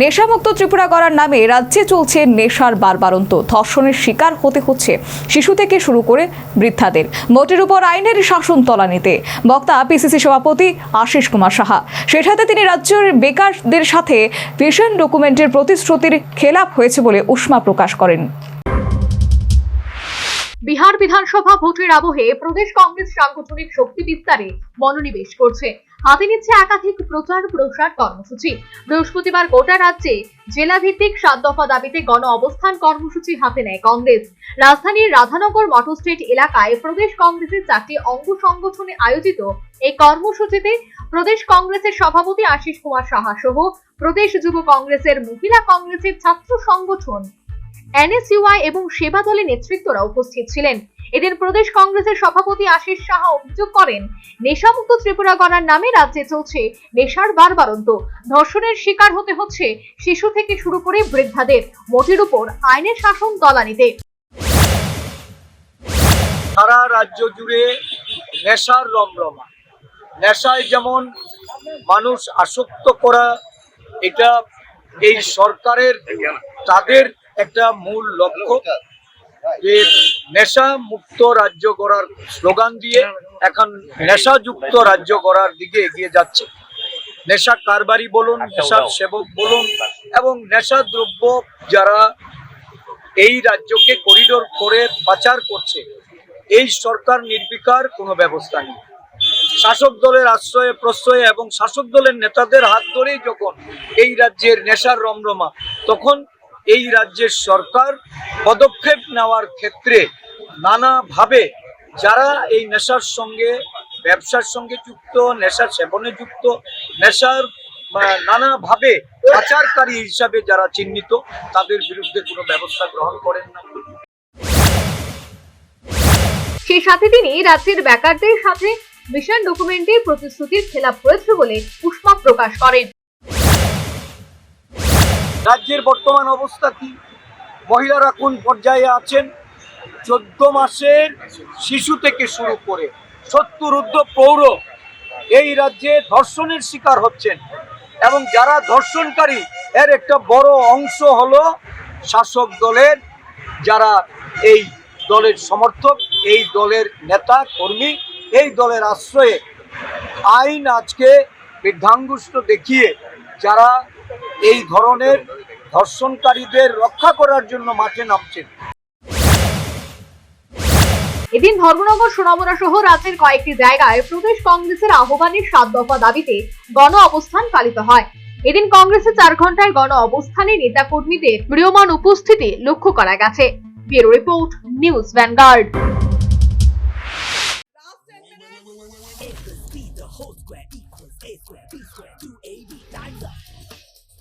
নেশামুক্ত ত্রিপুরা করার নামে রাজ্যে চলছে নেশার বারবারন্ত। ধর্ষণের শিকার হতে হচ্ছে শিশু থেকে শুরু করে বৃদ্ধাদের। মোটের উপর আইনের শাসন তলানিতে। বক্তা, পিসিসি সভাপতি আশিস কুমার সাহা। সেটাতে তিনি রাজ্যের বেকারদের সাথে ভিশন ডকুমেন্টের প্রতিশ্রুতির খেলাপ হয়েছে বলে উষ্মা প্রকাশ করেন। বিহার বিধানসভা ভোটের আবহে প্রদেশ কংগ্রেস সাংগঠনিক শক্তি বিস্তারে মনোনিবেশ করছে। হাতে নিচ্ছে একাধিক প্রচার প্রসার কর্মসূচি। বৃহস্পতিবার গোটা রাজ্যে জেলা ভিত্তিক সাত দফা দাবিতে গণ অবস্থান কর্মসূচি হাতে নেয় কংগ্রেস। রাজধানীর রাধানগর মটর স্ট্রিট এলাকায় প্রদেশ কংগ্রেসের চারটি অঙ্গ সংগঠনে আয়োজিত এই কর্মসূচিতে প্রদেশ কংগ্রেসের সভাপতি আশিস কুমার সাহা সহ প্রদেশ যুব কংগ্রেসের মহিলা কংগ্রেসের ছাত্র সংগঠন, এনএসইউআই এবং সেবা দলের নেতৃত্বরা উপস্থিত ছিলেন। এদিন প্রদেশ কংগ্রেসের সভাপতি আশিস সাহা অভিযোগ করেন, নেশামুক্ত ত্রিপুরা গণার নামে রাজ্যে চলছে নেশার বারবারন্ত। ধর্ষণের শিকার হতে হচ্ছে শিশু থেকে শুরু করে বৃদ্ধাদের। মোটের উপর আইনের শাসন তলানিতে। সারা রাজ্য জুড়ে নেশার রমরমা। নেশায় যেমন মানুষ আসক্ত করা, এটা এই সরকারের, তাদের একটা মূল লক্ষ্য যে নেশা মুক্ত রাজ্য গড়ার স্লোগান দিয়ে এখন নেশাযুক্ত রাজ্য গড়ার দিকে এগিয়ে যাচ্ছে। নেশা কারবারি বলুন নেশার সেবক বলুন এবং নেশা দ্রব্য যারা এই রাজ্যকে করিডোর করে পাচার করছে এই সরকার নির্বিকার কোনো ব্যবস্থা নেই। শাসক দলের আশ্রয়ে প্রশ্রয়ে এবং শাসক দলের নেতাদের হাত ধরেই যখন এই রাজ্যের নেশার রমরমা তখন এই রাজ্যের সরকার পদক্ষেপ নেওয়ার ক্ষেত্রে নানাভাবে যারা এই নেশার সঙ্গে, ব্যবসার সঙ্গে যুক্ত নেশার সেবনে যুক্ত, নেশার নানাভাবে পাচারকারী হিসাবে যারা চিহ্নিত, তাদের বিরুদ্ধে কোনো ব্যবস্থা গ্রহণ করেন না। সেই সাথে তিনি রাজ্যের বেকারদের সাথে মিশন ডকুমেন্টের প্রতিশ্রুতির খেলাপ হয়েছে বলে উষ্মা প্রকাশ করেন। রাজ্যের বর্তমান অবস্থা কি? মহিলারা কোন পর্যায়ে আছেন? চোদ্দ মাসের শিশু থেকে শুরু করে সত্তর ঊর্ধ্ব পৌর এই রাজ্যে ধর্ষণের শিকার হচ্ছেন এবং যারা ধর্ষণকারী, এর একটা বড় অংশ হলো শাসক দলের যারা এই দলের সমর্থক, এই দলের নেতা, কর্মী, এই দলের আশ্রয়ে আইন আজকে বৃদ্ধাঙ্গুষ্ট দেখিয়ে যারা এই ধরনের ধর্ষণকারীদের রক্ষা করার জন্য মাঠে নামছেন। এদিন ধর্মনগর সোনামুড়া সহ রাজ্যের কয়েকটি জায়গায় প্রদেশ কংগ্রেসের আহ্বানের সাত দফা দাবিতে গণ অবস্থান পালিত হয়। এদিন কংগ্রেসের চার ঘন্টায় গণ অবস্থানে নেতা কর্মীদের ম্রিয়মান উপস্থিতি লক্ষ্য করা গেছে। Bureau report news Vanguard. The whole square equals a square, b square, 2ab times up.